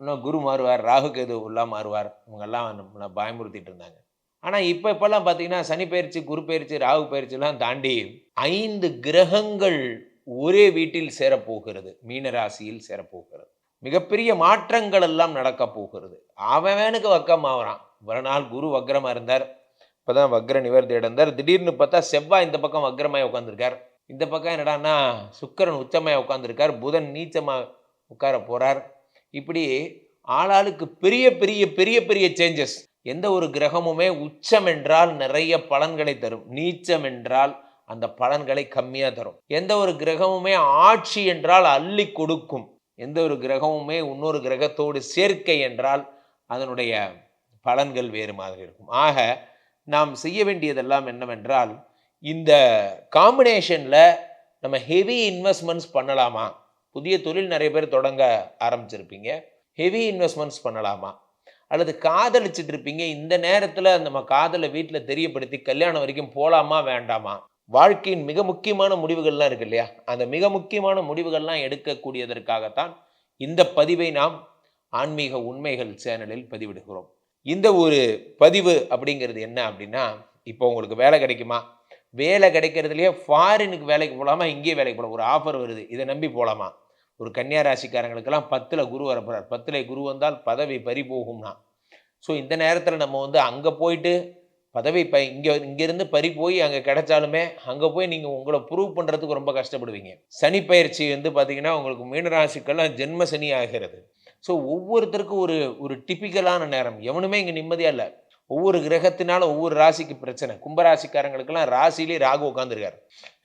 இன்னும் குரு மாறுவார் ராகு கேது உள்ளா மாறுவார். இவங்கெல்லாம் நம்மளை பயமுறுத்திட்டு இருந்தாங்க. ஆனால் இப்போ இப்போல்லாம் பார்த்தீங்கன்னா சனி பயிற்சி குரு பயிற்சி ராகு பயிற்சிலாம் தாண்டி ஐந்து கிரகங்கள் ஒரே வீட்டில் சேரப்போகிறது. மீனராசியில் சேரப்போகிறது. மிகப்பெரிய மாற்றங்கள் எல்லாம் நடக்க போகிறது. அவனுக்கு வக்கம் ஆகிறான். ஒரு நாள் குரு வக்ரமாக இருந்தார். இப்போ தான் வக்ர நிவர்த்தி அடைந்தார். திடீர்னு பார்த்தா செவ்வாய் இந்த பக்கம் வக்ரமாய் உட்காந்துருக்கார் இந்த பக்கம் என்னடான்னா சுக்கிரன் உச்சமாய் உட்காந்துருக்கார் புதன் நீச்சமாக உட்கார போகிறார் இப்படி ஆளாளுக்கு பெரிய பெரிய பெரிய பெரிய சேஞ்சஸ் எந்த ஒரு கிரகமுமே உச்சம் என்றால் நிறைய பலன்களை தரும். நீச்சம் என்றால் அந்த பலன்களை கம்மியாக தரும். எந்த ஒரு கிரகமுமே ஆட்சி என்றால் அள்ளி கொடுக்கும். எந்த ஒரு கிரகமுமே இன்னொரு கிரகத்தோடு சேர்க்கை என்றால் அதனுடைய பலன்கள் வேறு மாதிரி இருக்கும். ஆக நாம் செய்ய வேண்டியதெல்லாம் என்னவென்றால் இந்த காம்பினேஷனில் நம்ம ஹெவி இன்வெஸ்ட்மெண்ட்ஸ் பண்ணலாமா? புதிய தொழில் நிறைய பேர் தொடங்க ஆரம்பிச்சிருப்பீங்க. ஹெவி இன்வெஸ்ட்மெண்ட்ஸ் பண்ணலாமா? அல்லது காதலிச்சுட்டு இருப்பீங்க. இந்த நேரத்தில் நம்ம காதலை வீட்டில் தெரியப்படுத்தி கல்யாணம் வரைக்கும் போகலாமா வேண்டாமா? வாழ்க்கையின் மிக முக்கியமான முடிவுகள்லாம் இருக்கு இல்லையா? அந்த மிக முக்கியமான முடிவுகள்லாம் எடுக்கக்கூடியதற்காகத்தான் இந்த பதிவை நாம் ஆன்மீக உண்மைகள் சேனலில் பதிவிடுகிறோம். இந்த ஒரு பதிவு அப்படிங்கிறது என்ன அப்படின்னா இப்போ உங்களுக்கு வேலை கிடைக்குமா? வேலை கிடைக்கிறதுலையே ஃபாரினுக்கு வேலைக்கு போகலாமா இங்கேயே வேலைக்கு போகலாம் ஒரு ஆஃபர் வருது. இதை நம்பி போகலாமா ஒரு கன்னியா ராசிக்காரங்களுக்கெல்லாம் பத்தில் குரு வரப்போகிறார் பத்தில் குரு வந்தால் பதவி பறி போகும்னா ஸோ இந்த நேரத்தில் நம்ம வந்து அங்கே போயிட்டு பதவி ப இங்கே இங்கேருந்து பறி போய் அங்கே கிடைச்சாலுமே அங்கே போய் நீங்கள் உங்களை ப்ரூவ் பண்ணுறதுக்கு ரொம்ப கஷ்டப்படுவீங்க. சனி பயிற்சி வந்து பார்த்தீங்கன்னா உங்களுக்கு மீனராசிக்கெல்லாம் ஜென்ம சனி ஆகிறது. ஸோ ஒவ்வொருத்தருக்கும் ஒரு ஒரு டிப்பிக்கலான நேரம். எவனுமே இங்கே நிம்மதியாக இல்லை. ஒவ்வொரு கிரகத்தினால ஒவ்வொரு ராசிக்கு பிரச்சனை. கும்பராசிக்காரங்களுக்கெல்லாம் ராசிலேயே ராகு உட்காந்துருக்காரு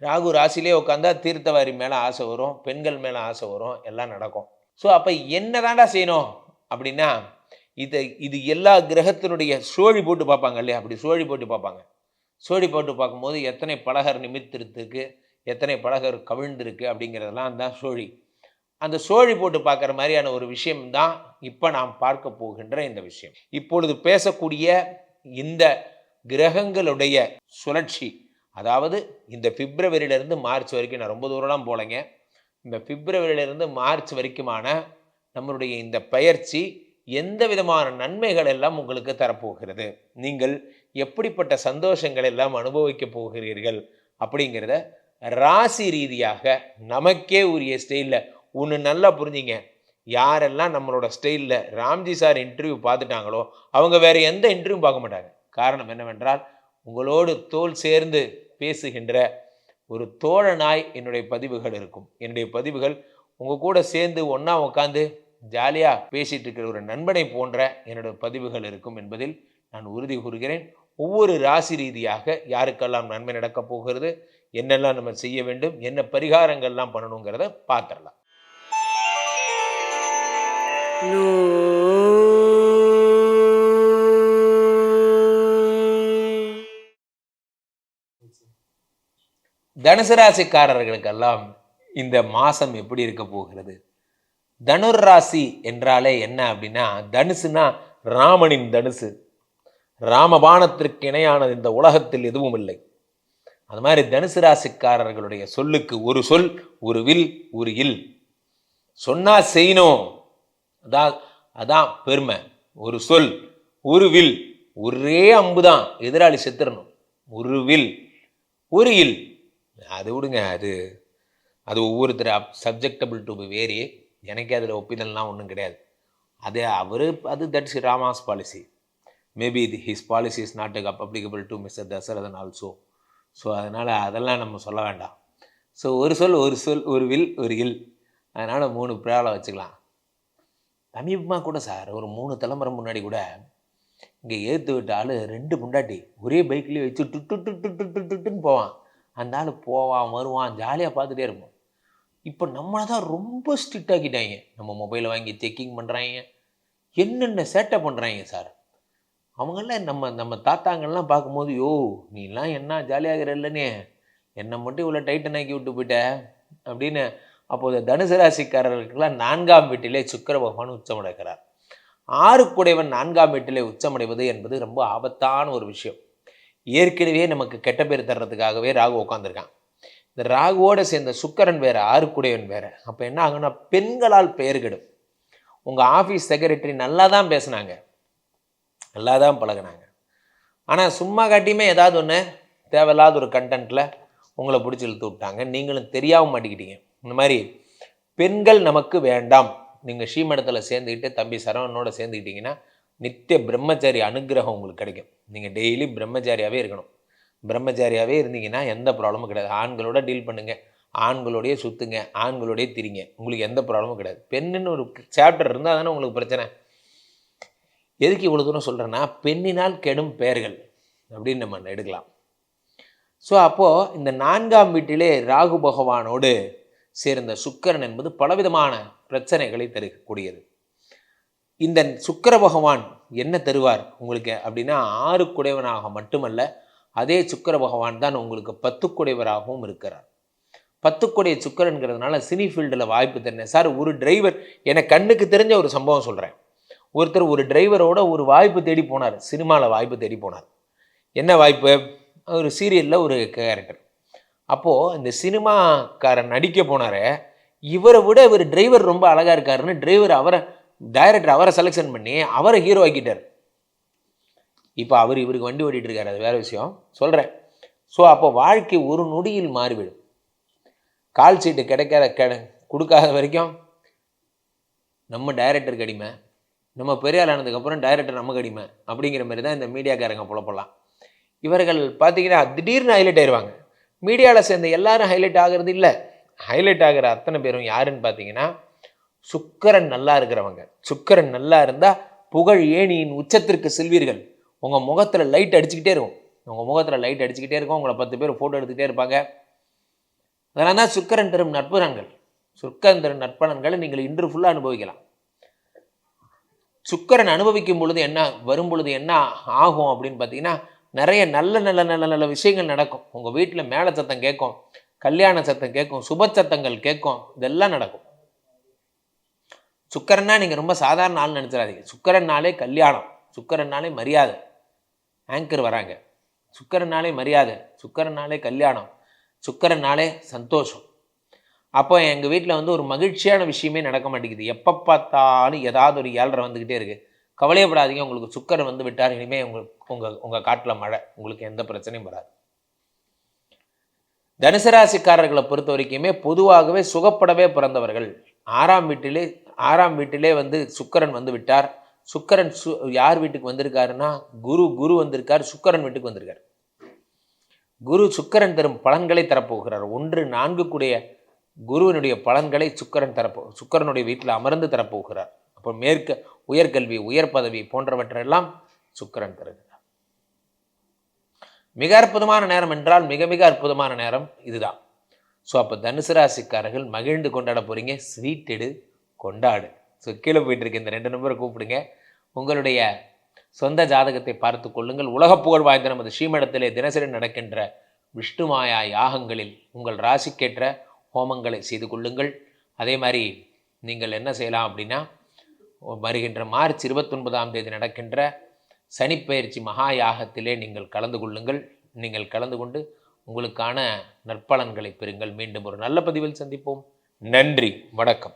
ராகு ராசிலே உட்காந்தா தீர்த்தவாரி மேலே ஆசை வரும் பெண்கள் மேலே ஆசை வரும் எல்லாம் நடக்கும். ஸோ அப்போ என்ன தாண்டா செய்யணும்? அப்படின்னா இதை இது எல்லா கிரகத்தினுடைய சோழி போட்டு பார்ப்பாங்க இல்லையா? அப்படி சோழி போட்டு பார்ப்பாங்க. சோழி போட்டு பார்க்கும்போது எத்தனை பலகர் நிமித்திருக்கு எத்தனை பலகர் கவிழ்ந்திருக்கு அப்படிங்கிறதெல்லாம் தான் சோழி. அந்த சோழி போட்டு பார்க்குற மாதிரியான ஒரு விஷயம்தான் இப்போ நாம் பார்க்க போகின்ற இந்த விஷயம். இப்பொழுது பேசக்கூடிய இந்த கிரகங்களுடைய சுழற்சி அதாவது இந்த பிப்ரவரியிலேருந்து மார்ச் வரைக்கும் நான் ரொம்ப தூரம்லாம் போகலைங்க. இந்த பிப்ரவரியிலேருந்து மார்ச் வரைக்குமான நம்மளுடைய இந்த பயிற்சி எந்த விதமான நன்மைகள் எல்லாம் உங்களுக்கு தரப்போகிறது? நீங்கள் எப்படிப்பட்ட சந்தோஷங்கள் எல்லாம் அனுபவிக்க போகிறீர்கள்? அப்படிங்கிறத ராசி ரீதியாக நமக்கே உரிய ஸ்டைலில் ஒன்று நல்லா புரிஞ்சிங்க. யாரெல்லாம் நம்மளோட ஸ்டைலில் ராம்ஜி சார் இன்டர்வியூ பார்த்துட்டாங்களோ அவங்க வேறு எந்த இன்டர்வியூ பார்க்க மாட்டாங்க. காரணம் என்னவென்றால் உங்களோடு தோல் சேர்ந்து பேசுகின்ற ஒரு தோழனாய் என்னுடைய பதிவுகள் இருக்கும். என்னுடைய பதிவுகள் உங்கள் கூட சேர்ந்து ஒன்றா உட்காந்து ஜாலியாக பேசிகிட்டு இருக்கிற ஒரு நண்பனை போன்ற என்னோட பதிவுகள் இருக்கும் என்பதில் நான் உறுதி கூறுகிறேன். ஒவ்வொரு ராசி ரீதியாக யாருக்கெல்லாம் நன்மை நடக்கப் போகிறது என்னெல்லாம் நம்ம செய்ய வேண்டும் என்ன பரிகாரங்கள்லாம் பண்ணணுங்கிறத பார்த்துடலாம். தனுசு ராசிக்காரர்களுக்கெல்லாம் இந்த மாதம் எப்படி இருக்க போகிறது? தனுர் ராசி என்றாலே என்ன அப்படின்னா தனுசுனா ராமனின் தனுசு. ராமபானத்திற்கு இணையானது இந்த உலகத்தில் எதுவும் இல்லை. அது மாதிரி தனுசு ராசிக்காரர்களுடைய சொல்லுக்கு ஒரு சொல் ஒரு வில் ஒரு இல். சொன்னா செய்யணும். அதான் அதான் பெருமை. ஒரு சொல் ஒரு வில். ஒரே அம்பு தான் எதிராளி செத்துறணும். ஒரு வில். ஒரு இல். அது விடுங்க அது அது ஒவ்வொருத்தர் சப்ஜெக்டபிள் டு வேரி எனக்கே அதில் ஒப்பிதல்லாம் ஒன்றும் கிடையாது. அது அவர் அது தட்ஸ் ராமாஸ் பாலிசி மேபி இது his policy is not applicable to mister Dasarathan also so அதனால் அதெல்லாம் நம்ம சொல்ல வேண்டாம். ஸோ ஒரு சொல் ஒரு சொல் ஒரு வில் ஒரு இல். அதனால் மூணு பிராவில் வச்சுக்கலாம். சமீபமாக கூட சார் ஒரு மூணு தலைமுறை முன்னாடி கூட இங்கே ஏற்று விட்ட ஆள் ரெண்டு முண்டாட்டி ஒரே பைக்லேயே வச்சு டு டு டு டு டு டுன்னு போவான். அந்த ஆள் போவான் வருவான் ஜாலியாக பார்த்துட்டே இருப்போம் இப்போ நம்மளை தான் ரொம்ப ஸ்ட்ரிக்ட் ஆக்கிட்டாங்க. நம்ம மொபைலை வாங்கி செக்கிங் பண்ணுறாங்க என்னென்ன சேட்டை பண்ணுறாங்க சார் அவங்கெல்லாம் நம்ம நம்ம தாத்தாங்கள்லாம் பார்க்கும்போது யோ நீலாம் என்ன ஜாலியாகிற இல்லைனே? என்னை மட்டும் இவ்வளோ டைட்டன் ஆக்கி விட்டு போயிட்ட? அப்படின்னு அப்போது தனுசு ராசிக்காரர்களுக்கெல்லாம் நான்காம் வீட்டிலே சுக்கிர பகவான் உச்சமடைக்கிறார் ஆறுக்குடையவன் நான்காம் வீட்டிலே உச்சமடைவது என்பது ரொம்ப ஆபத்தான ஒரு விஷயம். ஏற்கனவே நமக்கு கெட்ட பேர் தர்றதுக்காகவே ராகு உட்காந்துருக்கான் இந்த ராகுவோட சேர்ந்த சுக்கரன் வேறு ஆறுக்குடையவன் வேறு. அப்போ என்ன ஆகுன்னா பெண்களால் பெயர் கெடும். உங்கள் ஆஃபீஸ் செக்ரட்டரி நல்லா தான் பேசுனாங்க. நல்லா தான் பழகுனாங்க. ஆனால் சும்மா காட்டியுமே ஏதாவது ஒன்று தேவையில்லாத ஒரு கண்டென்ட்டில் உங்களை பிடிச்சி இழுத்து விட்டாங்க. நீங்களும் தெரியாமல் மாட்டிக்கிட்டீங்க. இந்த மாதிரி பெண்கள் நமக்கு வேண்டாம். நீங்கள் ஸ்ரீமடத்தில் சேர்ந்துக்கிட்டு தம்பி சரவணனோட சேர்ந்துக்கிட்டிங்கன்னா நித்திய பிரம்மச்சாரி அனுகிரகம் உங்களுக்கு கிடைக்கும். நீங்கள் டெய்லி பிரம்மச்சாரியாகவே இருக்கணும். பிரம்மச்சாரியாகவே இருந்தீங்கன்னா எந்த ப்ராப்ளமும் கிடையாது. ஆண்களோட டீல் பண்ணுங்கள் ஆண்களோடைய சுற்றுங்க ஆண்களோடைய திரிங்க. உங்களுக்கு எந்த ப்ராப்ளமும் கிடையாது. பெண்ணுன்னு ஒரு சாப்டர் இருந்தால் தானே உங்களுக்கு பிரச்சனை. எதுக்கு இவ்வளோ தூரம் சொல்கிறேன்னா பெண்ணினால் கெடும் பெயர்கள் அப்படின்னு நம்ம எடுக்கலாம். ஸோ அப்போது இந்த நான்காம் வீட்டிலே ராகு பகவானோடு சேர்ந்த சுக்கரன் என்பது பலவிதமான பிரச்சனைகளை தரக்கூடியது இந்த சுக்கர பகவான் என்ன தருவார் உங்களுக்கு அப்படின்னா ஆறு குடைவனாக மட்டுமல்ல அதே சுக்கர பகவான் தான் உங்களுக்கு பத்து குடைவராகவும் இருக்கிறார். பத்து கொடைய சுக்கரன்கிறதுனால சினி ஃபீல்டில் வாய்ப்பு தரேன் சார் ஒரு டிரைவர் எனக்கு கண்ணுக்கு தெரிஞ்ச ஒரு சம்பவம் சொல்கிறேன் ஒருத்தர் ஒரு டிரைவரோட ஒரு வாய்ப்பு தேடி போனார். சினிமாவில் வாய்ப்பு தேடி போனார். என்ன வாய்ப்பு? ஒரு சீரியலில் ஒரு கேரக்டர் அப்போது இந்த சினிமாக்காரன் நடிக்க போனார் இவரை விட இவர் டிரைவர் ரொம்ப அழகாக இருக்காருன்னு டிரைவர் அவரை டைரக்டர் அவரை செலெக்ஷன் பண்ணி அவரை ஹீரோ ஆக்கிட்டார். இப்போ அவர் இவருக்கு வண்டி ஓட்டிகிட்டு இருக்காரு அது வேறு விஷயம். சொல்கிறேன் ஸோ அப்போ வாழ்க்கை ஒரு நொடியில் மாறிவிடும். கால் சீட்டு கிடைக்காத கெட கொடுக்காத வரைக்கும் நம்ம டைரக்டருக்கு அடிமை நம்ம பெரியார் ஆனதுக்கப்புறம் டைரக்டர் நமக்கு அடிமை அப்படிங்கிற மாதிரி தான் இந்த மீடியாக்காரங்க புலப்படலாம். இவர்கள் பார்த்தீங்கன்னா திடீர்னு ஹைலைட் ஆயிடுவாங்க மீடியாவில் சேர்ந்த எல்லாரும் ஹைலைட் ஆகிறது இல்லை. ஹைலைட் ஆகிற அத்தனை பேரும் யாருன்னு பார்த்தீங்கன்னா சுக்கரன் நல்லா இருக்கிறவங்க. சுக்கரன் நல்லா இருந்தால் புகழ் ஏணியின் உச்சத்திற்கு செல்வீர்கள். உங்கள் முகத்தில் லைட் அடிச்சுக்கிட்டே இருக்கும். உங்கள் முகத்தில் லைட் அடிச்சுக்கிட்டே இருக்கும். உங்களை பத்து பேர் ஃபோட்டோ எடுத்துக்கிட்டே இருப்பாங்க. அதனால தான் சுக்கரன் தரும் நற்பலன்கள் சுக்கரன் தரும் நற்பலன்களை நீங்கள் இன்று ஃபுல்லாக அனுபவிக்கலாம். சுக்கரன் அனுபவிக்கும் பொழுது என்ன வரும் பொழுது என்ன ஆகும் அப்படின்னு பார்த்தீங்கன்னா நிறைய நல்ல நல்ல நல்ல நல்ல விஷயங்கள் நடக்கும். உங்கள் வீட்டில் மேலே சத்தம் கேட்கும். கல்யாண சத்தம் கேட்கும் சுப சத்தங்கள் கேட்கும் இதெல்லாம் நடக்கும். சுக்கரன்னா நீங்கள் ரொம்ப சாதாரண ஆள் நினச்சிடாதீங்க. சுக்கரன்னாலே கல்யாணம் சுக்கரன்னாலே மரியாதை. ஆங்கர் வராங்க. சுக்கரனாலே மரியாதை சுக்கரனாலே கல்யாணம் சுக்கரனாலே சந்தோஷம். அப்போ எங்கள் வீட்டில் வந்து ஒரு மகிழ்ச்சியான விஷயமே நடக்க மாட்டேங்குது. எப்போ பார்த்தாலும் ஏதாவது ஒரு ஏழரை வந்துக்கிட்டே இருக்குது கவலையப்படாதீங்க உங்களுக்கு சுக்கரன் வந்து விட்டார் இனிமேல் உங்களுக்கு உங்கள் உங்கள் காட்டில் மழை. உங்களுக்கு எந்த பிரச்சனையும் வராது. தனுசு ராசிக்காரர்களை பொறுத்த வரைக்குமே பொதுவாகவே சுகப்படவே பிறந்தவர்கள். ஆறாம் வீட்டிலே ஆறாம் வீட்டிலே வந்து சுக்கரன் வந்து விட்டார். சுக்கரன் சு யார் வீட்டுக்கு வந்திருக்காருன்னா குரு குரு வந்திருக்கார் சுக்கரன் வீட்டுக்கு வந்திருக்கார். குரு சுக்கரன் தரும் பலன்களை தரப்போகிறார். ஒன்று நான்கு கூடிய குருவினுடைய பலன்களை சுக்கரன் தரப்போ சுக்கரனுடைய வீட்டில் அமர்ந்து தரப்போகிறார். அப்போ மேற்க உயர்கல்வி உயர் பதவி போன்றவற்றெல்லாம் சுக்கரன் தருகிறார். மிக அற்புதமான நேரம் என்றால் மிக மிக அற்புதமான நேரம் இதுதான். ஸோ அப்போ தனுசு ராசிக்காரர்கள் மகிழ்ந்து கொண்டாட போகிறீங்க ஸ்வீட் எடு கொண்டாடு. ஸோ கீழே போயிட்டு இந்த ரெண்டு நம்பரை கூப்பிடுங்க. உங்களுடைய சொந்த ஜாதகத்தை பார்த்து கொள்ளுங்கள். உலகப் புகழ் வாய்ந்த நமது ஸ்ரீமடத்திலே தினசரி நடக்கின்ற விஷ்ணுமாயா யாகங்களில் உங்கள் ராசிக்கேற்ற ஹோமங்களை செய்து கொள்ளுங்கள். அதே மாதிரி நீங்கள் என்ன செய்யலாம் அப்படின்னா வருகின்ற மார்ச் இருபத்தொன்பதாம் தேதி நடக்கின்ற சனிப்பயிற்சி மகா யாகத்திலே நீங்கள் கலந்து கொள்ளுங்கள். நீங்கள் கலந்து கொண்டு உங்களுக்கான நற்பலன்களை பெறுங்கள். மீண்டும் ஒரு நல்ல பதிவில் சந்திப்போம். நன்றி. வணக்கம்.